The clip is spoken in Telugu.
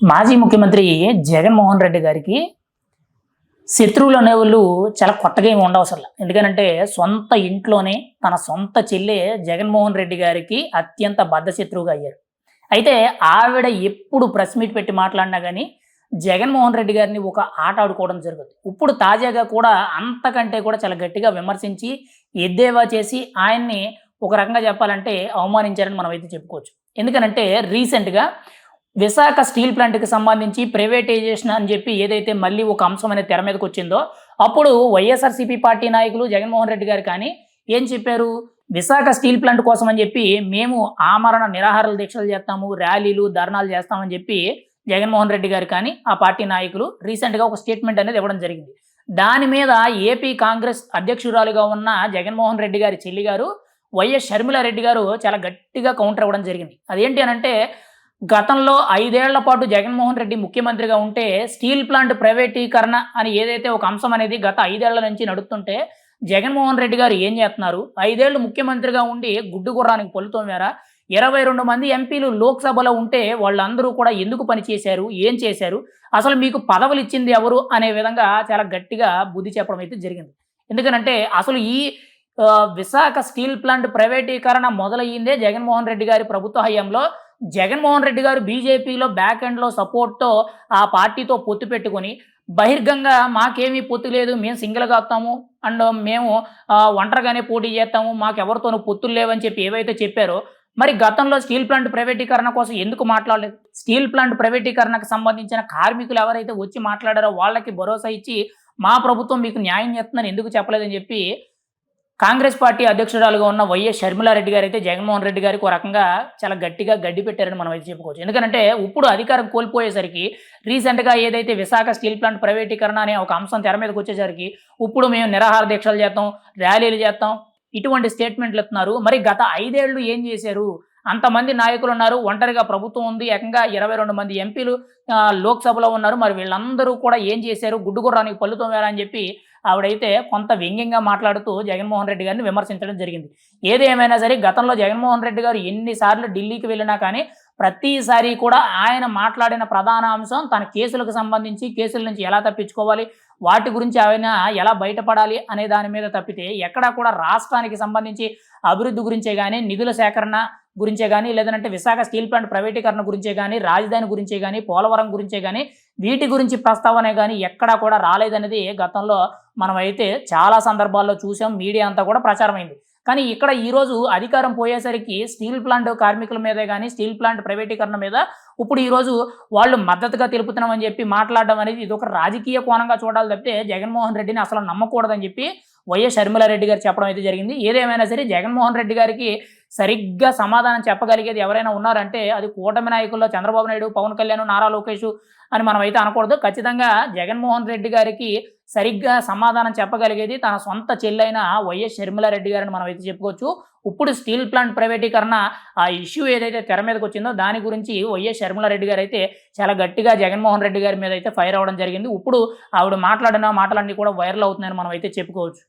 మాజీ ముఖ్యమంత్రి జగన్మోహన్ రెడ్డి గారికి శత్రువులు అనేవాళ్ళు చాలా కొత్తగా ఏమి ఉండవసరం ఎందుకనంటే సొంత ఇంట్లోనే తన సొంత చెల్లె జగన్మోహన్ రెడ్డి గారికి అత్యంత బద్ధ శత్రువుగా అయ్యారు. అయితే ఆవిడ ఎప్పుడు ప్రెస్ మీట్ పెట్టి మాట్లాడినా కానీ జగన్మోహన్ రెడ్డి గారిని ఒక ఆట ఆడుకోవడం జరుగుతుంది. ఇప్పుడు తాజాగా కూడా అంతకంటే కూడా చాలా గట్టిగా విమర్శించి ఎద్దేవా చేసి ఆయన్ని ఒక రకంగా చెప్పాలంటే అవమానించారని మనం అయితే చెప్పుకోవచ్చు. ఎందుకనంటే రీసెంట్గా విశాఖ స్టీల్ ప్లాంట్కి సంబంధించి ప్రైవేటైజేషన్ అని చెప్పి ఏదైతే మళ్ళీ ఒక అంశం అనేది తెర మీదకి వచ్చిందో అప్పుడు వైఎస్ఆర్సీపీ పార్టీ నాయకులు జగన్మోహన్ రెడ్డి గారు కానీ ఏం చెప్పారు? విశాఖ స్టీల్ ప్లాంట్ కోసం అని చెప్పి మేము ఆమరణ నిరాహారాల దీక్షలు చేస్తాము ర్యాలీలు ధర్నాలు చేస్తామని చెప్పి జగన్మోహన్ రెడ్డి గారు కానీ ఆ పార్టీ నాయకులు రీసెంట్గా ఒక స్టేట్మెంట్ అనేది ఇవ్వడం జరిగింది. దాని మీద ఏపీ కాంగ్రెస్ అధ్యక్షురాలుగా ఉన్న జగన్మోహన్ రెడ్డి గారి చెల్లి గారు వైఎస్ షర్మిలారెడ్డి గారు చాలా గట్టిగా కౌంటర్ ఇవ్వడం జరిగింది. అదేంటి అని అంటే గతంలో ఐదేళ్ళ పాటు జగన్మోహన్ రెడ్డి ముఖ్యమంత్రిగా ఉంటే స్టీల్ ప్లాంట్ ప్రైవేటీకరణ అని ఏదైతే ఒక అంశం అనేది గత ఐదేళ్ళ నుంచి నడుస్తుంటే జగన్మోహన్ రెడ్డి గారు ఏం చేస్తున్నారు? ఐదేళ్ళు ముఖ్యమంత్రిగా ఉండి గుడ్డు గుర్రానికి పొలుతోమారా ఇరవై రెండు మంది ఎంపీలు లోక్సభలో ఉంటే వాళ్ళందరూ కూడా ఎందుకు పనిచేశారు ఏం చేశారు? అసలు మీకు పదవులు ఇచ్చింది ఎవరు? అనే విధంగా చాలా గట్టిగా బుద్ధి చెప్పడం అయితే జరిగింది. ఎందుకనంటే అసలు ఈ విశాఖ స్టీల్ ప్లాంట్ ప్రైవేటీకరణ మొదలయ్యిందే జగన్మోహన్ రెడ్డి గారి ప్రభుత్వ హయాంలో జగన్మోహన్ రెడ్డి గారు బీజేపీలో బ్యాక్ ఎండ్లో సపోర్ట్తో ఆ పార్టీతో పొత్తు పెట్టుకొని బహిర్గంగా మాకేమీ పొత్తు లేదు మేము సింగిల్గా వస్తాము అండ్ మేము ఒంటరిగానే పోటీ చేస్తాము మాకు ఎవరితోనూ పొత్తులు లేవని చెప్పి ఏవైతే చెప్పారో మరి గతంలో స్టీల్ ప్లాంట్ ప్రైవేటీకరణ కోసం ఎందుకు మాట్లాడలేదు? స్టీల్ ప్లాంట్ ప్రైవేటీకరణకు సంబంధించిన కార్మికులు ఎవరైతే వచ్చి మాట్లాడారో వాళ్ళకి భరోసా ఇచ్చి మా ప్రభుత్వం మీకు న్యాయం చేస్తుందని ఎందుకు చెప్పలేదని చెప్పి కాంగ్రెస్ పార్టీ అధ్యక్షురాలుగా ఉన్న వైఎస్ షర్మిలారెడ్డి గారు అయితే జగన్మోహన్ రెడ్డి గారికి ఒక రకంగా చాలా గట్టిగా గడ్డి పెట్టారని మనం అయితే చెప్పుకోవచ్చు. ఎందుకంటే ఇప్పుడు అధికారం కోల్పోయేసరికి రీసెంట్గా ఏదైతే విశాఖ స్టీల్ ప్లాంట్ ప్రైవేటీకరణ అనే ఒక అంశం తెర మీదకి వచ్చేసరికి ఇప్పుడు మేము నిరాహార దీక్షలు చేస్తాం ర్యాలీలు చేస్తాం ఇటువంటి స్టేట్మెంట్లు ఇస్తున్నారు. మరి గత ఐదేళ్ళు ఏం చేశారు? అంతమంది నాయకులు ఉన్నారు ఒంటరిగా ప్రభుత్వం ఉంది ఏకంగా ఇరవై రెండు మంది ఎంపీలు లోక్సభలో ఉన్నారు. మరి వీళ్ళందరూ కూడా ఏం చేశారు? గుడ్డు గుర్రానికి పళ్ళు తోమారా అని చెప్పి ఆవిడైతే కొంత వ్యంగ్యంగా మాట్లాడుతూ జగన్మోహన్ రెడ్డి గారిని విమర్శించడం జరిగింది. ఏది ఏమైనా సరే గతంలో జగన్మోహన్ రెడ్డి గారు ఎన్నిసార్లు ఢిల్లీకి వెళ్ళినా కానీ ప్రతిసారి కూడా ఆయన మాట్లాడిన ప్రధాన అంశం తన కేసులకు సంబంధించి కేసుల నుంచి ఎలా తప్పించుకోవాలి వాటి గురించి ఆయన ఎలా బయటపడాలి అనే దాని మీద తప్పితే ఎక్కడా కూడా రాష్ట్రానికి సంబంధించి అభివృద్ధి గురించే కానీ నిధుల సేకరణ గురించే కానీ లేదంటే విశాఖ స్టీల్ ప్లాంట్ ప్రైవేటీకరణ గురించే కానీ రాజధాని గురించే కానీ పోలవరం గురించే కానీ వీటి గురించి ప్రస్తావనే కానీ ఎక్కడా కూడా రాలేదనేది గతంలో మనం అయితే చాలా సందర్భాల్లో చూసాం. మీడియా అంతా కూడా ప్రచారమైంది. కానీ ఇక్కడ ఈరోజు అధికారం పోయేసరికి స్టీల్ ప్లాంట్ కార్మికుల మీదే కానీ స్టీల్ ప్లాంట్ ప్రైవేటీకరణ మీద ఇప్పుడు ఈరోజు వాళ్ళు మద్దతుగా తెలుపుతున్నామని చెప్పి మాట్లాడడం అనేది ఇది ఒక రాజకీయ కోణంగా చూడాలి తప్పితే జగన్మోహన్ రెడ్డిని అసలు నమ్మకూడదని చెప్పి వైఎస్ షర్మిలారెడ్డి గారు చెప్పడం అయితే జరిగింది. ఏదేమైనా సరే జగన్మోహన్ రెడ్డి గారికి సరిగ్గా సమాధానం చెప్పగలిగేది ఎవరైనా ఉన్నారంటే అది కూటమి నాయకుల్లో చంద్రబాబు నాయుడు పవన్ కళ్యాణ్ నారా లోకేష్ అని మనం అయితే అనకూడదు. ఖచ్చితంగా జగన్మోహన్ రెడ్డి గారికి సరిగ్గా సమాధానం చెప్పగలిగేది తన సొంత చెల్లైన వైఎస్ షర్మిలారెడ్డి గారిని మనం అయితే చెప్పుకోవచ్చు. ఇప్పుడు స్టీల్ ప్లాంట్ ప్రైవేటీకరణ ఆ ఇష్యూ ఏదైతే తెర మీదకి వచ్చిందో దాని గురించి వైఎస్ షర్మిలారెడ్డి గారు అయితే చాలా గట్టిగా జగన్మోహన్ రెడ్డి గారి మీద అయితే ఫైర్ అవ్వడం జరిగింది. ఇప్పుడు ఆవిడ మాట్లాడిన మాటలన్నీ కూడా వైరల్ అవుతున్నాయని మనం అయితే చెప్పుకోవచ్చు.